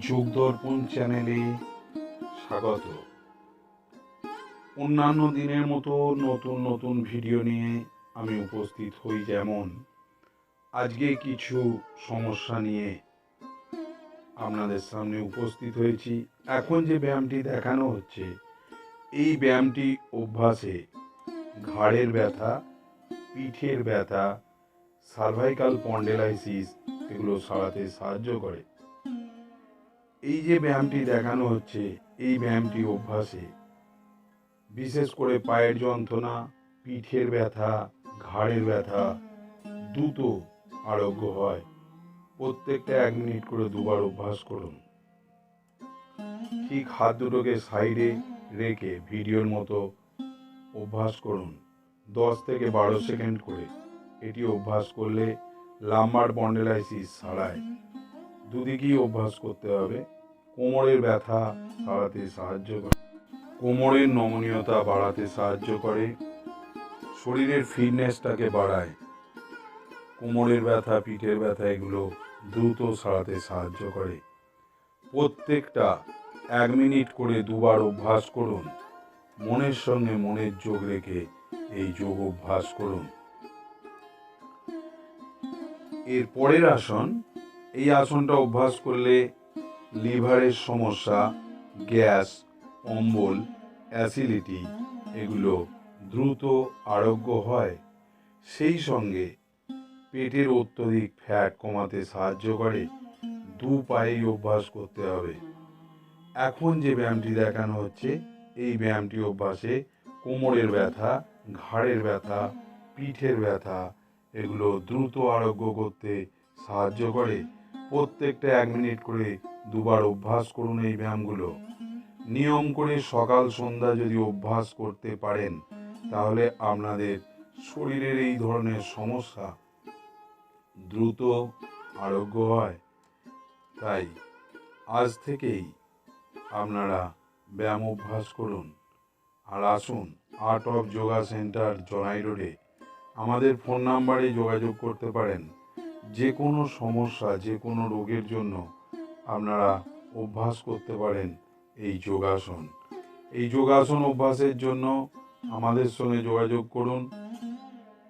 যোগদর্পণ চ্যানেলে স্বাগত। অন্যান্য দিনের মতো নতুন নতুন ভিডিও নিয়ে আমি উপস্থিত হই যেমন। আজকে কিছু সমস্যা নিয়ে আপনাদের সামনে উপস্থিত হয়েছি। এখন যে ব্যায়ামটি দেখানো হচ্ছে, এই ব্যায়ামটি অভ্যাসে ঘাড়ের ব্যথা, পিঠের ব্যথা সার্ভাইকাল পন্ডেলাইসিস এগুলো সারাতে সাহায্য করে। এই যে ব্যায়ামটি দেখানো হচ্ছে, এই ব্যায়ামটি অভ্যাসে। বিশেষ করে পায়ের যন্ত্রণা, পিঠের ব্যথা, ঘাড়ের ব্যথা দ্রুত আরোগ্য হয়। প্রত্যেকটা এক মিনিট করে দুবার অভ্যাস করুন। ঠিক হাত দুটোকে সাইডে রেখে ভিডিওর মতো অভ্যাস করুন। দশ থেকে বারো সেকেন্ড করে। এটি অভ্যাস করলে লাম্বার বন্ডেলাইসিস ছাড়ায় দুদিকেই অভ্যাস করতে হবে। কোমরের ব্যথা সারাতে সাহায্য করে। কোমরের নমনীয়তা বাড়াতে সাহায্য করে। শরীরের ফিটনেসটাকে বাড়ায়। কোমরের ব্যথা, পিঠের ব্যথা এগুলো দ্রুত সারাতে সাহায্য করে। প্রত্যেকটা এক মিনিট করে দুবার অভ্যাস করুন। মনের সঙ্গে মনের যোগ রেখে এই যোগ অভ্যাস করুন। এর পরের আসন এই আসনটা অভ্যাস করলে লিভারের সমস্যা, গ্যাস, অম্বল, অ্যাসিডিটি এগুলো দ্রুত আরোগ্য হয়। সেই সঙ্গে পেটের অত্যধিক ফ্যাট কমাতে সাহায্য করে, দু পায়েই অভ্যাস করতে হবে। এখন যে ব্যায়ামটি দেখানো হচ্ছে, এই ব্যায়ামটি অভ্যাসে কোমরের ব্যথা, ঘাড়ের ব্যথা, পিঠের ব্যথা এগুলো দ্রুত আরোগ্য করতে সাহায্য করে। প্রত্যেকটা এক মিনিট করে দুবার অভ্যাস করুন এই ব্যায়ামগুলো। নিয়ম করে সকাল সন্ধ্যা যদি অভ্যাস করতে পারেন, তাহলে আপনাদের শরীরের এই ধরনের সমস্যা দ্রুত আরোগ্য হয়। তাই আজ থেকেই আপনারা ব্যায়াম অভ্যাস করুন। আর আসুন আর্ট অফ যোগা সেন্টার জনাই রোডে। আমাদের ফোন নাম্বারে যোগাযোগ করতে পারেন। যে কোনো সমস্যা, যে কোনো রোগের জন্য আপনারা অভ্যাস করতে পারেন এই যোগাসন। এই যোগাসন অভ্যাসের জন্য আমাদের সঙ্গে যোগাযোগ করুন।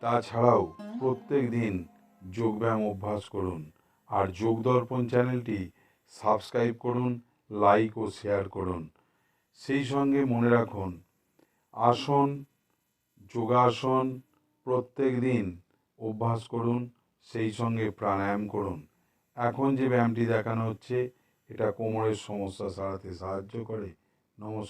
তাছাড়াও প্রত্যেক দিন যোগব্যায়াম অভ্যাস করুন। আর যোগ দর্পণ চ্যানেলটি সাবস্ক্রাইব করুন, লাইক ও শেয়ার করুন। সেই সঙ্গে মনে রাখুন, আসন, যোগাসন প্রত্যেক দিন অভ্যাস করুন। সেই সঙ্গে প্রাণায়াম করুন। এখন যে ব্যায়ামটি দেখানো হচ্ছে, এটা কোমরের সমস্যা সারাতে সাহায্য করে। নমস্কার।